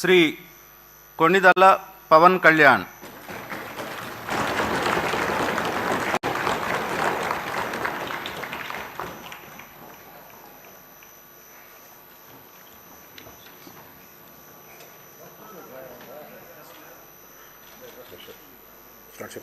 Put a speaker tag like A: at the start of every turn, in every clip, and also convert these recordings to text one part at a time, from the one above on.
A: Shri కొన్నిదల్ల Pawan Kalyan Structure.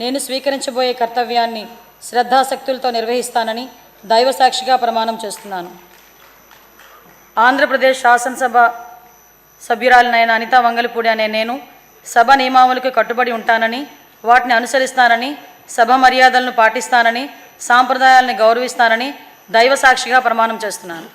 B: నేను స్వీకరించబోయే కర్తవ్యాన్ని శ్రద్ధాశక్తులతో నిర్వహిస్తానని దైవ సాక్షిగా ప్రమాణం చేస్తున్నాను. ఆంధ్రప్రదేశ్ శాసనసభ సభ్యురాలినైన అనితా వంగలిపూడి అనే నేను సభ నియమావళికి కట్టుబడి ఉంటానని వాటిని అనుసరిస్తానని సభ మర్యాదలను పాటిస్తానని సాంప్రదాయాలను గౌరవిస్తానని దైవ సాక్షిగా ప్రమాణం చేస్తున్నాను.